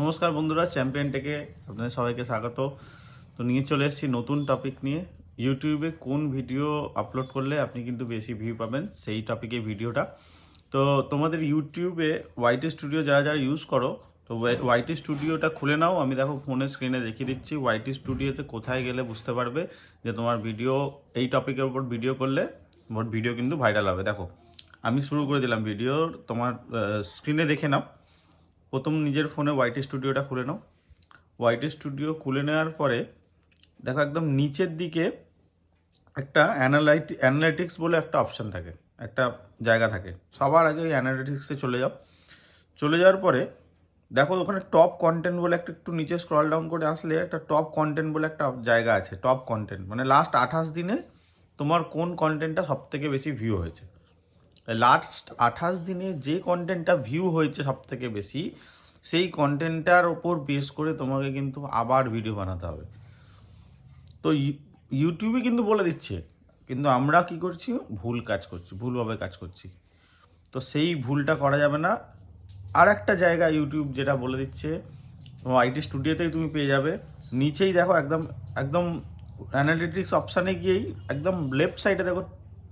নমস্কার বন্ধুরা চ্যাম্পিয়ন টেকে আপনাদের সবাইকে স্বাগত। তো নিয়ে চলে এসেছি নতুন টপিক নিয়ে। ইউটিউবে কোন ভিডিও আপলোড করলে আপনি কিন্তু বেশি ভিউ পাবেন, সেই টপিকে ভিডিওটা তো তোমাদের ইউটিউবে ওয়াইটি স্টুডিও যারা যারা ইউজ করো, তো ওয়াইটি স্টুডিওটা খুলে নাও। আমি দেখো ফোনের স্ক্রিনে দেখিয়ে দিচ্ছি ওয়াইটি স্টুডিওতে কোথায় গেলে বুঝতে পারবে যে তোমার ভিডিও এই টপিকের উপর ভিডিও করলে ভিডিও কিন্তু ভাইরাল হবে। দেখো, আমি শুরু করে দিলাম ভিডিও তোমার স্ক্রিনে দেখে নাও। প্রথম নিজের ফোনে ওয়াইটি স্টুডিওটা খুলে নাও। ওয়াইটি স্টুডিও খুলে নেওয়ার পরে দেখো একদম নিচের দিকে একটা অ্যানালাইট অ্যানালাইটিক্স বলে একটা অপশান থাকে, একটা জায়গা থাকে। সবার আগে ওই অ্যানালাইটিক্সে চলে যাও। চলে যাওয়ার পরে দেখো ওখানে টপ কন্টেন্ট বলে একটা একটু নিচে স্ক্রল ডাউন করে আসলে একটা টপ কন্টেন্ট বলে একটা জায়গা আছে টপ কন্টেন্ট মানে লাস্ট আঠাশ দিনে তোমার কোন কন্টেন্টটা সব থেকে বেশি ভিউ হয়েছে। লাস্ট আঠাশ দিনে যে কন্টেন্টটা ভিউ হয়েছে সব থেকে বেশি, সেই কন্টেন্টটার ওপর বেস করে তোমাকে কিন্তু আবার ভিডিও বানাতে হবে। তো ইউ- ইউটিউবে কিন্তু বলে দিচ্ছে, কিন্তু আমরা কি করছি? ভুল কাজ করছি, ভুলভাবে কাজ করছি। তো সেই ভুলটা করা যাবে না। আর একটা জায়গা ইউটিউব যেটা বলে দিচ্ছে আইটি স্টুডিওতেই তুমি পেয়ে যাবে। নিচেই দেখো একদম একদম অ্যানালিটিক্স অপশানে গিয়েই, একদম লেফট সাইডে দেখো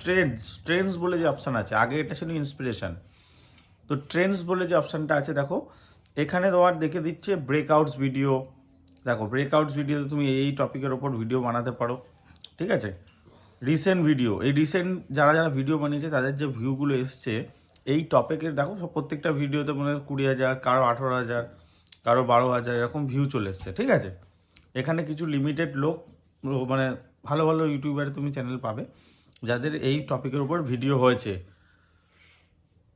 ট্রেন্ডস ট্রেন্ডস বলে যে অপশান আছে, আগে এটা ছিল ইন্সপিরেশান তো ট্রেন্ডস বলে যে অপশানটা আছে, দেখো, এখানে তোমার দেখে দিচ্ছে ব্রেকআউটস ভিডিও দেখো ব্রেকআউটস ভিডিওতে তুমি এই টপিকের ওপর ভিডিও বানাতে পারো, ঠিক আছে? রিসেন্ট ভিডিও এই রিসেন্ট যারা যারা ভিডিও বানিয়েছে, তাদের যে ভিউগুলো এসছে, এই টপিকের দেখো প্রত্যেকটা ভিডিওতে মনে হয় কুড়ি হাজার, কারও আঠেরো হাজার, কারও বারো হাজার, এরকম ভিউ চলে এসছে, ঠিক আছে? এখানে কিছু লিমিটেড লোক মানে ভালো ভালো ইউটিউবারে তুমি চ্যানেল পাবে। যাদের এই টপিকের উপর ভিডিও হয়েছে।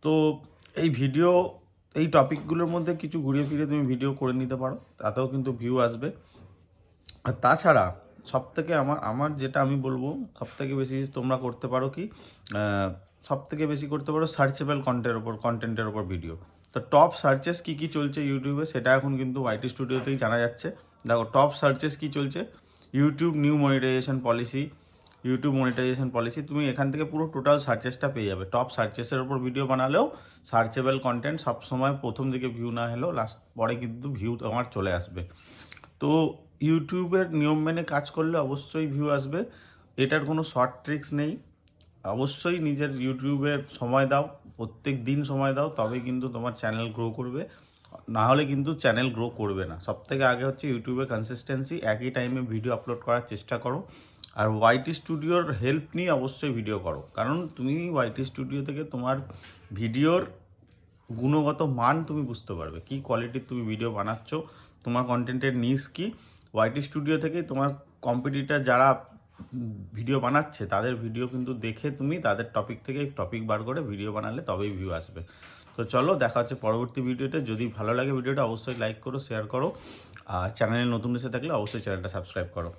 তো এই ভিডিও, এই টপিকগুলোর মধ্যে কিছু ঘুরিয়ে ফিরে তুমি ভিডিও করে নিতে পারো, তাতেও কিন্তু ভিউ আসবে। আর তাছাড়া সব থেকে আমার আমার যেটা আমি বলব সব থেকে বেশি তোমরা করতে পারো কি সব থেকে বেশি করতে পারো সার্চেবল কন্টেন্টের ওপর কন্টেন্টের ওপর ভিডিও। তো টপ সার্চেস কী কী চলছে ইউটিউবে সেটা এখন কিন্তু ওয়াইটি স্টুডিওতেই জানা যাচ্ছে। দেখো টপ সার্চেস কী চলছে? YouTube new monetization policy YouTube monetization policy তুমি এখান থেকে পুরো টোটাল সার্চেসটা পেয়ে যাবে। টপ সার্চেসের ওপর ভিডিও বানালেও সার্চেবল কন্টেন্ট সবসময় প্রথম দিকে ভিউ না হলেও লাস্ট পরে কিন্তু ভিউ তোমার চলে আসবে। তো ইউটিউবের নিয়ম মেনে কাজ করলে অবশ্যই ভিউ আসবে। এটার কোনো শর্ট ট্রিক্স নেই। অবশ্যই নিজের ইউটিউবের সময় দাও, প্রত্যেক দিন সময় দাও তবে কিন্তু তোমার চ্যানেল গ্রো করবে। না হলে কিন্তু চ্যানেল গ্রো করবে না। সব থেকে আগে হচ্ছে ইউটিউবে কনসিস্টেন্সি একই টাইমে ভিডিও আপলোড করার চেষ্টা করো। আর ওয়াইটি স্টুডিওর হেল্প নিয়ে অবশ্যই ভিডিও করো। কারণ তুমি ওয়াইটি স্টুডিও থেকে তোমার ভিডিওর গুণগত মান তুমি বুঝতে পারবে। কি কোয়ালিটির তুমি ভিডিও বানাচ্ছ, তোমার কন্টেন্টের নিস কি। ওয়াইটি স্টুডিও থেকে তোমার কম্পিটিটার যারা ভিডিও বানাচ্ছে, তাদের ভিডিও কিন্তু দেখে তুমি তাদের টপিক থেকে টপিক বার করে ভিডিও বানালে তবেই ভিউ আসবে। তো চলো, দেখা হচ্ছে পরবর্তী ভিডিওতে। যদি ভালো লাগে ভিডিওটা, অবশ্যই লাইক করো শেয়ার করো। আর চ্যানেলে নতুন এসে থাকলে অবশ্যই চ্যানেলটা সাবস্ক্রাইব করো।